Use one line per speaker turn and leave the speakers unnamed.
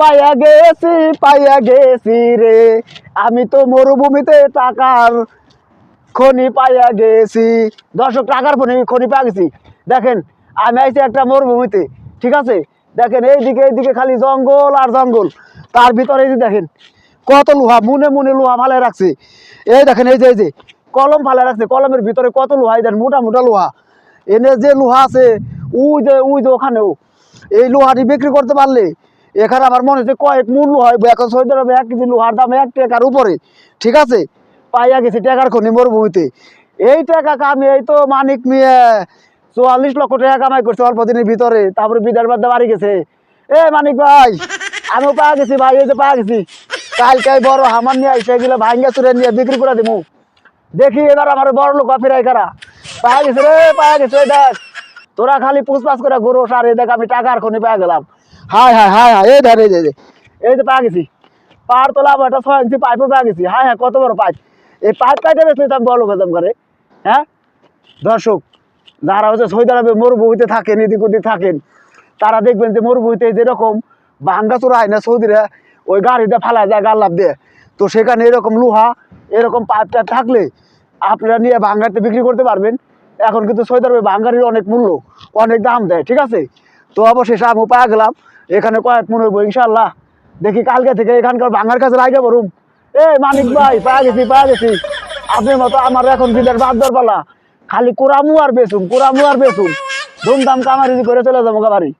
পাইয়া গেছি পাইয়া গেছি রে। আমি তো মরুভূমিতে টাকার খনি পাইয়া গেছি। দর্শক, টাকার খনি খনি পাইয়া গেছি। দেখেন, আমি আইছি একটা মরুভূমিতে, ঠিক আছে? দেখেন, এইদিকে এইদিকে খালি জঙ্গল আর জঙ্গল। তার ভিতরে এই যে দেখেন, কত লোহা, মুনে মুনে লোহা ফালাই রাখছে। এই দেখেন, এই যে এই যে, কলম ফালাই রাখছে। কলমের ভিতরে কত লোহা, এই দেখেন, মোটা মোটা লোহা। এনে যে লোহা আছে উই যে উই যে ওখানেও, এই লোহাটি বিক্রি করতে পারলে এখানে আমার মনে হচ্ছে কয়েক মূল লোহা হইবো। এখন সৌদি আরবে এক কেজি লোহার দাম এক টাকার উপরে। ঠিক আছে? পাইয়া গেছি টাকার খনি মরুভূমিতে। এই টাকা আমি, এই তো মানিক নিয়ে চুয়াল্লিশ লক্ষ টাকা কামাই করছে অল্প দিনের ভিতরে, তারপরে বিদার বাদ বাড়ি গেছে। এ মানিক ভাই, আমিও পাওয়া গেছি ভাই, এই যে পাওয়া গেছি। কালকে বড় হামার নিয়ে আইসে গেলে ভাঙ্গা চুরে নিয়ে বিক্রি করে দিমু। দেখি এবার আমার বড় লোক ফেরাই কারা। পাওয়া গেছে রে পাওয়া গেছে দেখ। তোরা খালি পুষপাস করে ঘুরো, সার দেখ, আমি টাকার খনি পেয়ে গেলাম। হাই হাই হাই হাই এই ধর এই যে এই যে। পাওয়া গেছি। পার তোলা একটা ছয় ইঞ্চি পাইপও পেয়ে গেছি। হাই হ্যাঁ কত বড় পাইপ। এই পাইপ কাটে বেশি তো আমি বড় লোক করে। হ্যাঁ? দর্শক, যারা হচ্ছে সৌদি আরবে মরুভূমিতে থাকেন, এদিক ওদিক থাকেন, তারা দেখবেন যে মরুভূমিতে যেরকম ভাঙ্গা চোরা হয় না সৌদিরা, ওই গাড়িতে ফালা যায় গাল্লাপ দিয়ে। তো সেখানে এরকম লোহা, এরকম পাইপ টাইপ থাকলে আপনারা নিয়ে ভাঙ্গাতে বিক্রি করতে পারবেন। এখন কিন্তু সৌদি আরবে ভাঙ্গারির অনেক মূল্য, অনেক দাম দেয়, ঠিক আছে? তো অবশেষে আমি পাওয়া গেলাম। এখানে কয়েক মনে হইব ইনশাল্লাহ দেখি কালকে থেকে এখানকার ভাঙ্গার কাছে লাগে বরুম এ, মানিক ভাই পাওয়া গেছি পাওয়া গেছি। আপনার মতো আমার এখন বিলের বাদ দরবালা। খালি কোরামু আর বেসুম কোরামু আর বেসুম ধুমধাম কামারি করে চলে যাব বাড়ি।